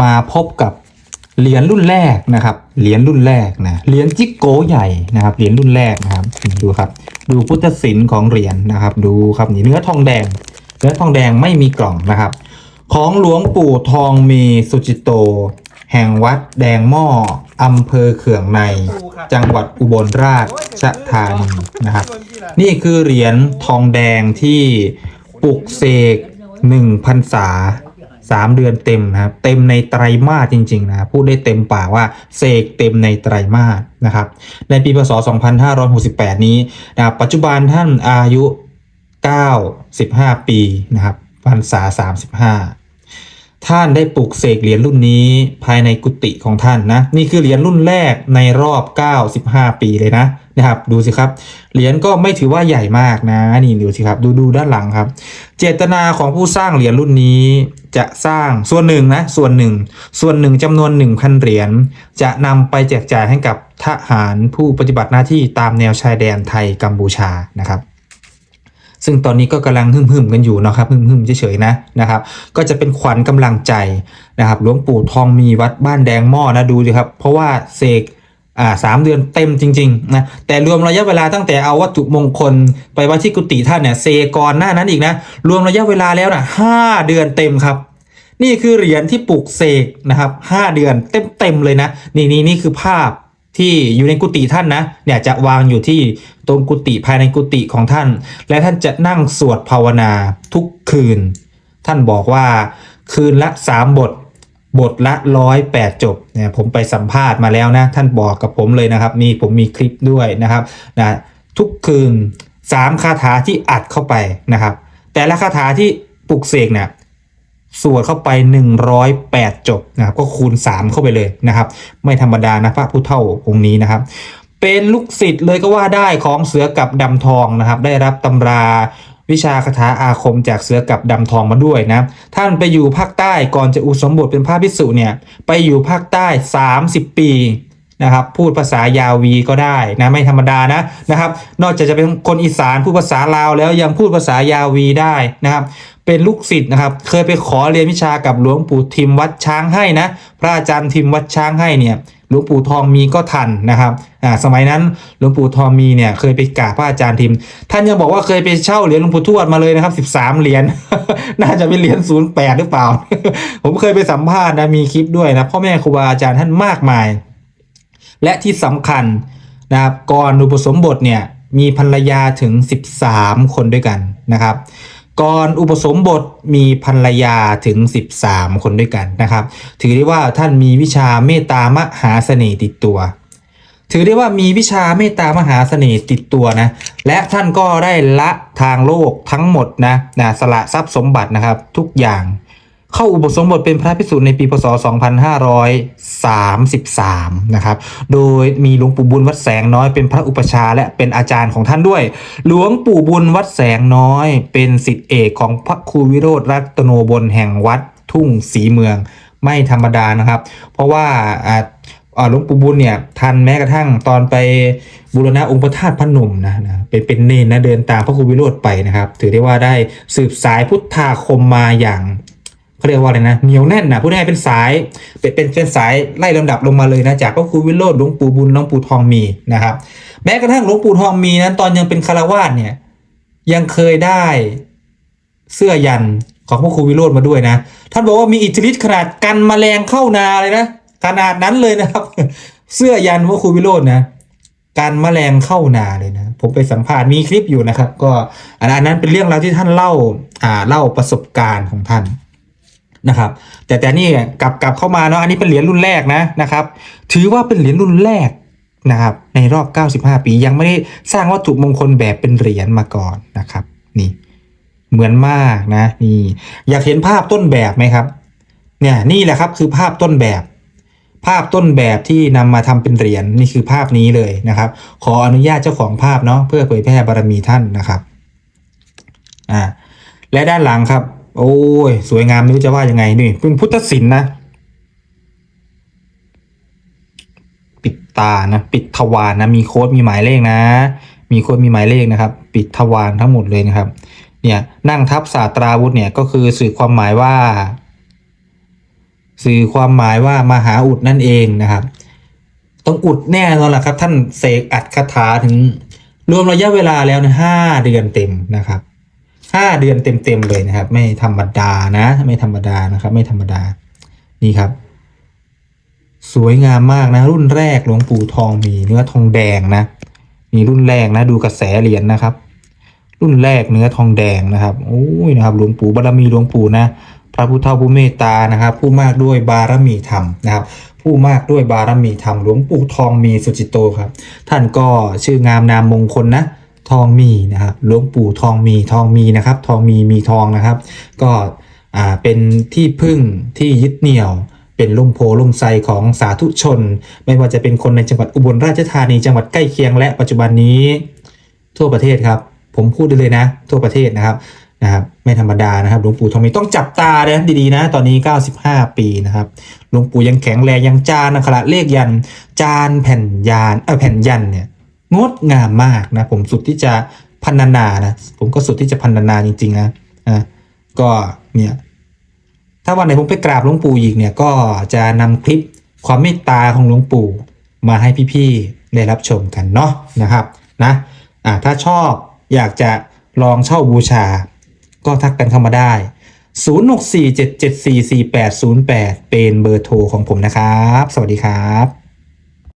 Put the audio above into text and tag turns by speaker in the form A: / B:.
A: มาพบกับเหรียญรุ่นแรกนะครับเหรียญรุ่นแรกนะเหรียญจิกโกใหญ่นะครับเหรียญรุ่นแรกนะครับดูครับ ดูพุทธศิลป์ของเหรียญนะครับ ดูครับนี่เนื้อทองแดง เนื้อทองแดงไม่มีกล่องนะครับ ของหลวงปู่ทองมีสุจิโต แห่งวัดแดงหม้ออำเภอเขื่องใน จังหวัดอุบลราชธานีนะครับ นี่คือเหรียญทองแดงที่ปลุกเสกหนึ่งพันษา สามเดือนเต็มนะครับเต็มในไตรมาสจริงๆนะพูดได้เต็มปากว่าเสกเต็มในไตรมาสนะครับในปีพศ 2568 นี้นะครับปัจจุบันท่านอายุ 95 ปีนะครับพรรษา 35ท่านได้ปลูกเสกเหรียญรุ่นนี้ภายในกุฏิของท่านนะนี่คือเหรียญรุ่นแรกในรอบ 95 ปีเลยนะนะครับดูสิครับเหรียญก็ไม่ถือว่าใหญ่มากนะนี่ดูสิครับดูดูด้านหลังครับ เจตนาของผู้สร้างเหรียญรุ่นนี้ จะสร้างส่วนหนึ่งนะส่วนหนึ่ง ส่วนหนึ่งจำนวน1,000เหรียญจะนำไปแจกจ่ายให้กับทหารผู้ปฏิบัติหน้าที่ตามแนวชายแดนไทยกัมพูชานะครับ ซึ่งตอนนี้ก็กำลังหึ่มๆกันอยู่นะครับหึ่มๆเฉยๆนะนะครับ ก็จะเป็นขวัญกำลังใจนะครับหลวงปู่ทองมีวัดบ้านแดงหม้อนะดูดิครับ เพราะว่าเสก อ่าสามเดือนเต็มจริงๆนะแต่รวมระยะเวลาตั้งแต่เอาวัตถุมงคลไปไว้ที่กุฏิท่านเนี่ยเซกรหน้านั้นอีกนะรวมระยะเวลาแล้วนะห้าเดือนเต็มครับนี่คือเหรียญที่ปลูกเสกนะครับห้าเดือนเต็มๆเลยนะ นี่นี่นี่คือภาพที่อยู่ในกุฏิท่านนะ เนี่ยจะวางอยู่ที่ตรงกุฏิภายในกุฏิของท่าน และท่านจะนั่งสวดภาวนาทุกคืน ท่านบอกว่าคืนละสามบท บทละร้อยแปดจบเนี่ยผมไปสัมภาษณ์มาแล้วนะ ท่านบอกกับผมเลยนะครับ มีผมมีคลิปด้วยนะครับนะทุกคืนสามคาถาที่อัดเข้าไปนะครับ แต่ละคาถาที่ปลุกเสกเนี่ยสวดเข้าไป 108 จบนะครับ ก็คูณ 3 เข้าไปเลยนะครับ ไม่ธรรมดานะพระผู้เท่าองค์นี้นะครับ เป็นลูกศิษย์เลยก็ว่าได้ของเสือกับดำทองนะครับ ได้รับตำรา วิชาคาถาอาคมจากเสือกับดำทองมาด้วยนะ ท่านไปอยู่ภาคใต้ก่อนจะอุสมบทเป็นพระภิกษุเนี่ยไปอยู่ภาคใต้ 30 ปีนะครับพูดภาษายาวีก็ได้นะไม่ธรรมดานะนะครับ นอกจากจะเป็นคนอีสานพูดภาษาลาวแล้วยังพูดภาษายาวีได้นะครับ เป็นลูกศิษย์นะครับ เคยไปขอเรียนวิชากับหลวงปู่ทิมวัดช้างให้นะ พระอาจารย์ทิมวัดช้างให้เนี่ย หลวงปู่ทองมีก็ทันนะครับอ่าสมัยนั้นหลวงปู่ทองมีเนี่ยเคยไปกราบพระอาจารย์ทิม ท่านยังบอกว่าเคยไปเช่าเหรียญหลวงปู่ทวดมาเลยนะครับ 13 เหรียญน่าจะเป็นเหรียญ08หรือเปล่า ผมเคยไปสัมภาษณ์นะมีคลิปด้วยนะพ่อแม่ครูบาอาจารย์ท่านมากมาย และที่สำคัญนะครับก่อนอุปสมบทเนี่ยมีภรรยาถึง 13 คนด้วยกันนะครับ ก่อนอุปสมบทมีภรรยาถึง 13 คนด้วยกันนะครับ ถือได้ว่าท่านมีวิชาเมตตามหาเสน่ห์ติดตัว ถือได้ว่ามีวิชาเมตตามหาเสน่ห์ติดตัวนะ และท่านก็ได้ละทางโลกทั้งหมดนะนะสละทรัพย์สมบัตินะครับทุกอย่าง เข้าอุปสมบทเป็นพระภิกษุในปีพศ 2533 นะครับ โดยมีหลวงปู่บุญวัดแสงน้อยเป็นพระอุปชาและเป็นอาจารย์ของท่านด้วย หลวงปู่บุญวัดแสงน้อย เป็นศิษย์เอกของพระครูวิโรธรัตโนบลแห่งวัดทุ่งศรีเมืองไม่ธรรมดานะครับ เพราะว่าหลวงปู่บุญเนี่ยทันแม้กระทั่งตอนไปบูรณะองค์พระธาตุพระนมนะนะเป็นเป็นเนนนะเดินตามพระครูวิโรธไปนะครับ ถือได้ว่าได้สืบสายพุทธาคมมาอย่าง เขาเรียกว่าอะไรนะเหนียวแน่นนะพูดง่ายเป็นสายเป็นเป็นเป็นสายไล่ลำดับลงมาเลยนะจากพระครูวิโรธหลวงปู่บุญหลวงปู่ทองมีนะครับ แม้กระทั่งหลวงปู่ทองมีนั้นตอนยังเป็นคารวาสเนี่ยยังเคยได้เสื้อยันของพระครูวิโรธมาด้วยนะท่านบอกว่ามีอิทธิฤทธิ์ขนาดกันแมลงเข้านาเลยนะขนาดนั้นเลยนะครับ เสื้อยันพระครูวิโรธนะการแมลงเข้านาเลยนะ ผมไปสัมภาษณ์มีคลิปอยู่นะครับ ก็อันนั้นเป็นเรื่องราวที่ท่านเล่าอ่าเล่าประสบการณ์ของท่าน นะครับ แต่แต่นี่กลับกลับเข้ามาเนาะอันนี้เป็นเหรียญรุ่นแรกนะนะครับ ถือว่าเป็นเหรียญรุ่นแรกนะครับ ในรอบ 95 ปียังไม่ได้สร้างวัตถุมงคลแบบเป็นเหรียญมาก่อนนะครับ นี่ เหมือนมากนะนี่ อยากเห็นภาพต้นแบบไหมครับ เนี่ยนี่แหละครับคือภาพต้นแบบ ภาพต้นแบบที่นำมาทำเป็นเหรียญนี่คือภาพนี้เลยนะครับ ขออนุญาตเจ้าของภาพเนาะเพื่อเผยแพร่บารมีท่านนะครับอ่าและด้านหลังครับ โอ้ย สวยงามไม่รู้จะว่ายังไงนี่เป็นพุทธศิลป์นะ ปิดตานะ ปิดทวารนะมีโค้ดมีหมายเลขนะ มีโค้ดมีหมายเลขนะครับ ปิดทวารทั้งหมดเลยนะครับ เนี่ยนั่งทับศาสตราวุธเนี่ยก็คือสื่อความหมายว่า สื่อความหมายว่ามหาอุดนั่นเองนะครับ ต้องอุดแน่นอนแหละครับ ท่านเสกอัดคาถาถึงรวมระยะเวลาแล้วนห้าเดือนเต็มนะครับ ห้าเดือนเต็มๆเลยนะครับ ไม่ธรรมดานะ ไม่ธรรมดานะครับ ไม่ธรรมดานี่ครับ สวยงามมากนะ รุ่นแรกหลวงปู่ทองมีเนื้อทองแดงนะนี่รุ่นแรกนะ ดูกระแสเหรียญนะครับ รุ่นแรกเนื้อทองแดงนะครับโอ้ยนะครับ หลวงปู่บารมีหลวงปู่นะพระพุทธผู้เมตตานะครับ ผู้มากด้วยบารมีธรรมนะครับผู้มากด้วยบารมีธรรมหลวงปู่ทองมีสุจิตโตครับ ท่านก็ชื่องามนามมงคลนะ ทองมีนะครับหลวงปู่ทองมีทองมีนะครับ ทองมีมีทองนะครับ ก็อ่าเป็นที่พึ่งที่ยึดเหนี่ยว เป็นล่มโพล่มไทรของสาธุชน ไม่ว่าจะเป็นคนในจังหวัดอุบลราชธานีจังหวัดใกล้เคียงและปัจจุบันนี้ทั่วประเทศครับ ผมพูดได้เลยนะ ทั่วประเทศนะครับนะครับไม่ธรรมดานะครับหลวงปู่ทองมีต้องจับตาเลยดีๆนะ ตอนนี้ 95 ปีนะครับหลวงปู่ยังแข็งแรงยังจานอักขระเลขยันจานแผ่นยานเออแผ่นยันเนี่ย งดงามมากนะผมสุดที่จะพันนานะผมก็สุดที่จะพันนาจริงๆนะอะก็เนี่ยถ้าวันไหนผมไปกราบหลวงปู่อีกเนี่ยก็จะนำคลิปความเมตตาของหลวงปู่มาให้พี่ๆได้รับชมกันเนาะนะครับนะอ่าถ้าชอบอยากจะลองเช่าบูชา ก็ทักกันเข้ามาได้ 0647744808 เป็นเบอร์โทรของผมนะครับ สวัสดีครับ